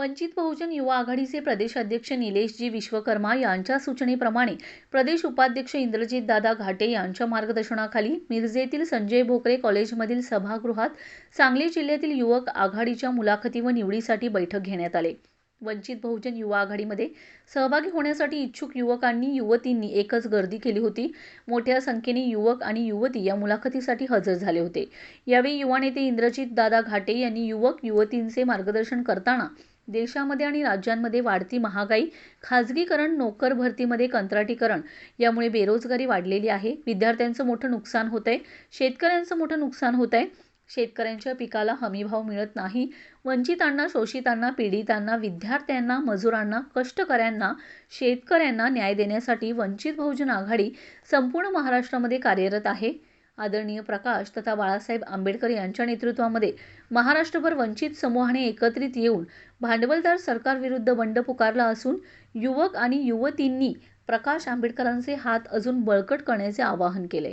वंचित बहुजन युवा आघाडीचे प्रदेशाध्यक्ष निलेशजी विश्वकर्मा यांच्या सूचनेप्रमाणे प्रदेश उपाध्यक्ष इंद्रजितदादा घाटे यांच्या मार्गदर्शनाखाली मिरजेतील संजय भोकरे कॉलेजमधील सभागृहात सांगली जिल्ह्यातील युवक आघाडीच्या मुलाखती व निवडीसाठी बैठक घेण्यात आले. वंचित बहुजन युवा आघाडीमध्ये सहभागी होण्यासाठी इच्छुक युवकांनी युवतींनी एकच गर्दी केली होती. मोठ्या संख्येने युवक आणि युवती या मुलाखतीसाठी हजर झाले होते. यावेळी युवा नेते इंद्रजित दादा घाटे यांनी युवक युवतींचे मार्गदर्शन करताना देशामध्ये आणि राज्यांमध्ये वाढती महागाई खाजगीकरण नोकर भरतीमध्ये कंत्राटीकरण यामुळे बेरोजगारी वाढलेली आहे. विद्यार्थ्यांचं मोठं नुकसान होत आहे शेतकऱ्यांचं मोठं नुकसान होत आहे शेतकऱ्यांच्या पिकाला हमीभाव मिळत नाही. वंचितांना शोषितांना पीडितांना विद्यार्थ्यांना मजुरांना कष्टकऱ्यांना शेतकऱ्यांना न्याय देण्यासाठी वंचित बहुजन आघाडी संपूर्ण महाराष्ट्रामध्ये कार्यरत आहे. आदरणीय प्रकाश तथा बाळासाहेब आंबेडकर यांच्या नेतृत्वामध्ये महाराष्ट्रभर वंचित समूहाने एकत्रित येऊन भांडवलदार सरकारविरुद्ध बंड पुकारला असून युवक आणि युवतींनी प्रकाश आंबेडकरांचे हात अजून बळकट करण्याचे आवाहन केले.